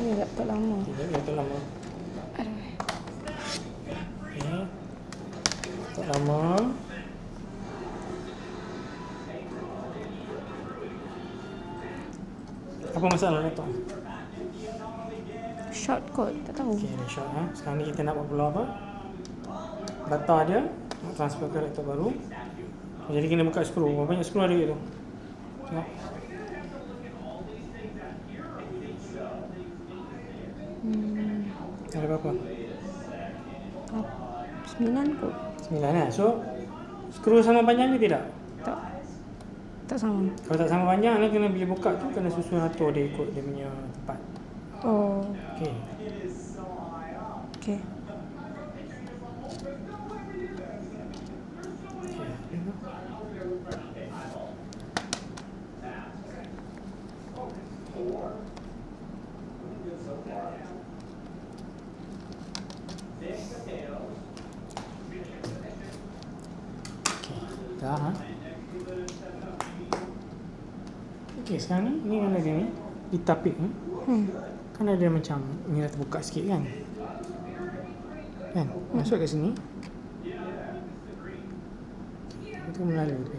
Ni laptop lama. Tidak, laptop lama. Aduh. Okay. Laptop lama. Apa masalah laptop? Short code. Tak tahu. Okay, ada shot ha. Sekarang ni kita nak buat pula apa? Data dia nak transfer ke laptop baru. Jadi kena buka skru. Berapa banyak skru ada kat tu? Tengok. Hmm. Ada berapa? Ap- Sembilan kot. Sembilan lah. So, skru sama panjang ke tidak? Tak. Tak sama. Kalau tak sama panjang, dia kena bila buka tu kena susun atur dia ikut dia punya tempat. Oh. Okey. Okay. Okey. Dah ha? Okey, sekarang ni, ni mana dia ni? Ditapik ni. Hmm. Kan ada macam ni dah terbuka sikit kan? Kan? Masuk kat sini. Itu melalui tu.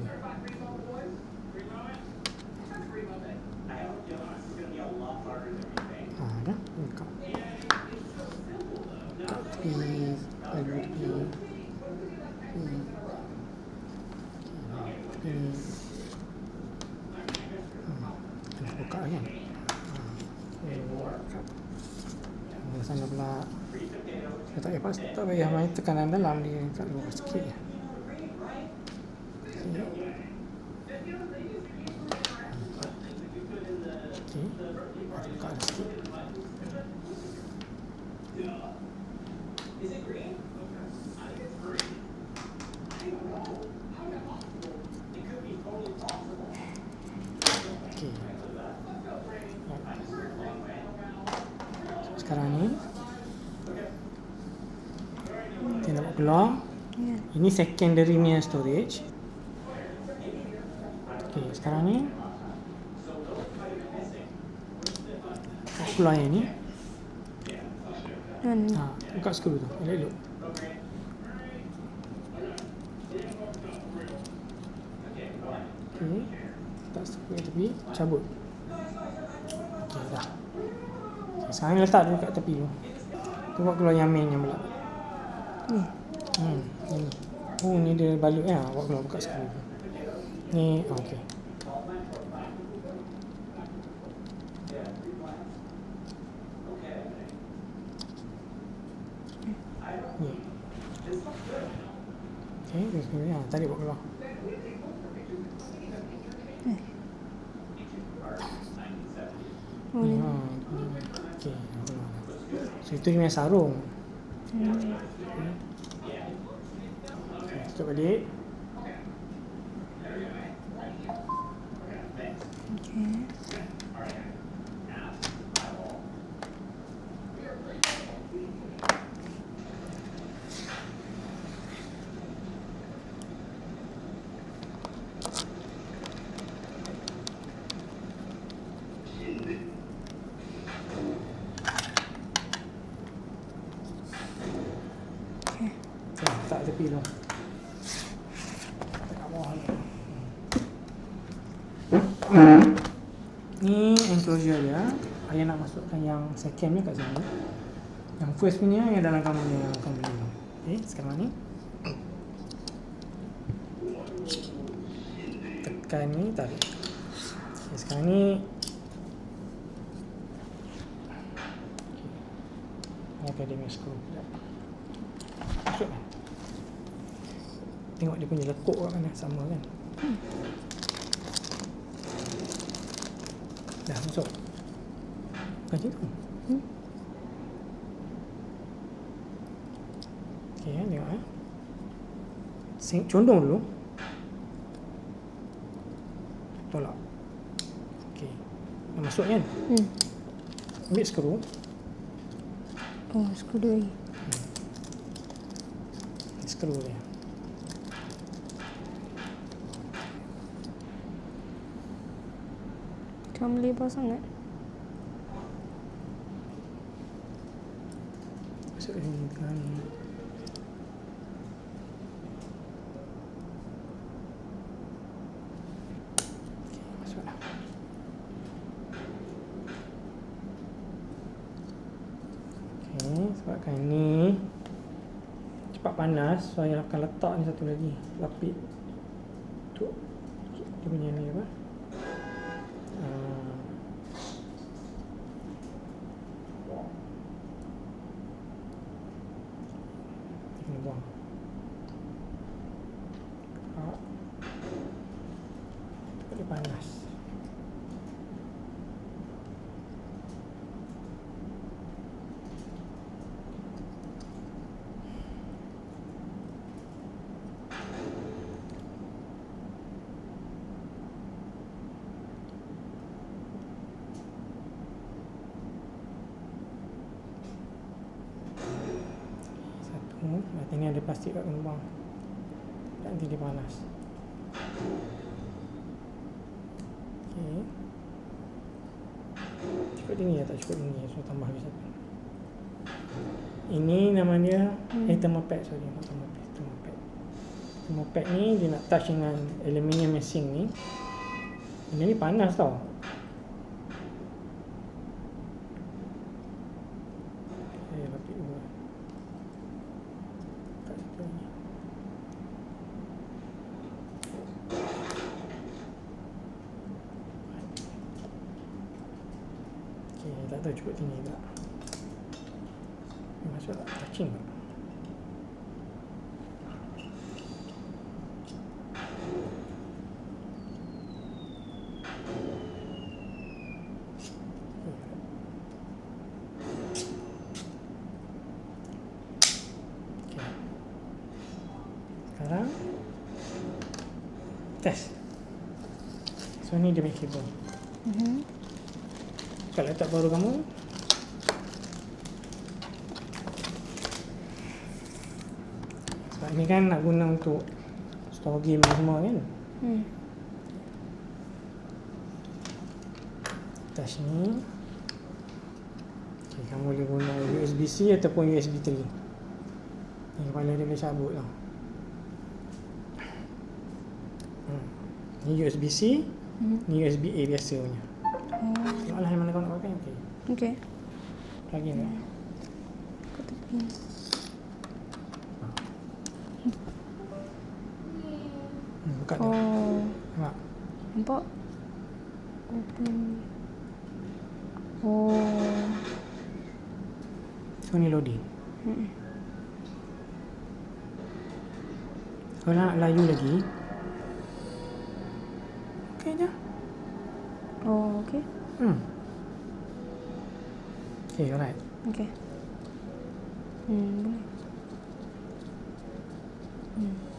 Ha, dah. Buka. Buka tepi. Lalu tepi. Tepi. Tepi. Hmm. Kan? Pula tak payah tak payah main tekanan dalam dia kat luar sikit sikit. Okey. Sekarang ni kita nak keluar. Ya. Ini secondary punya storage. Okey, sekarang ni buat keluar yang ni. Dan Ha, buka skru tu. Elok-elok. Okey. Tak skru tepi, cabut. Okey, dah. Okay, ni letak dulu kat tepi tu. Tu buat keluar yang main yang pula. ni. Hmm, ni. Oh, ni dia balut ya. Awak keluar buka tu. Ni, oh, okey. Ni. Okey, dia skru ni. Ha, tarik buat keluar. Oh, ni. Ha, buat keluar. So, itu dia punya sarung. Hmm. Okey, tutup balik. Okay. Okay. Okay, letak tepi tu. Letak kat bawah ni. Ni enclosure dia. Ayah nak masukkan yang second ni kat sini. Yang first punya yang dalam kamu ni yang kamu beli. Okay, sekarang ni. Tekan ni, tarik. Okay, sekarang ni. Ni akan dia punya kan? Tengok dia punya lekuk kat mana sama kan? Dah masuk. Tu. Hmm. Okey, eh, tengok eh. Sing, condong dulu. Tolak. Okey. Dah masuk kan? Hmm. Ambil skru. Oh, skru dua lagi. Skru dia. Kau lebar sangat. Masuk ke sini tengah ni. Okey, masuklah. Okey, sebabkan ni cepat panas, so saya akan letak ni satu lagi lapik untuk dia punya ni apa? Ah, Dia kena buang. Ah. Tempat dia panas. Satu, nanti ni ada plastik kat buang. Nanti dia panas. Okey. Cukup tinggi tak cukup tinggi, so tambah lagi satu. Ini nama dia Hmm. eh thermopad sorry, not thermopad, thermopad. Thermopad ni dia nak touch dengan aluminium mesin ni. Benda ni panas tau. Saya lapik dulu. Kat situ ni. Tahu cukup tinggi tak. Ni masuk tak? Touching tak? Test. So ni punya kabel. Mhm. Kat laptop baru kamu Sebab ni kan nak guna untuk Store game ni semua kan Hmm. Touch ni okay, Kamu boleh guna USB-C ataupun USB 3 Ni kepala dia boleh cabut tau hmm. Ni USB-C Mhm. Ni USB A biasa punya Yang mana kau nak pakai okay. Okay. Plug in lah Kat tepi. hmm, Buka dia Oh. Nampak Nampak? Open. Oh. So ni loading Hmm. Kalau nak layu lagi Okay je okay. Hmm Okay alright Okay. Hmm, boleh. Hmm.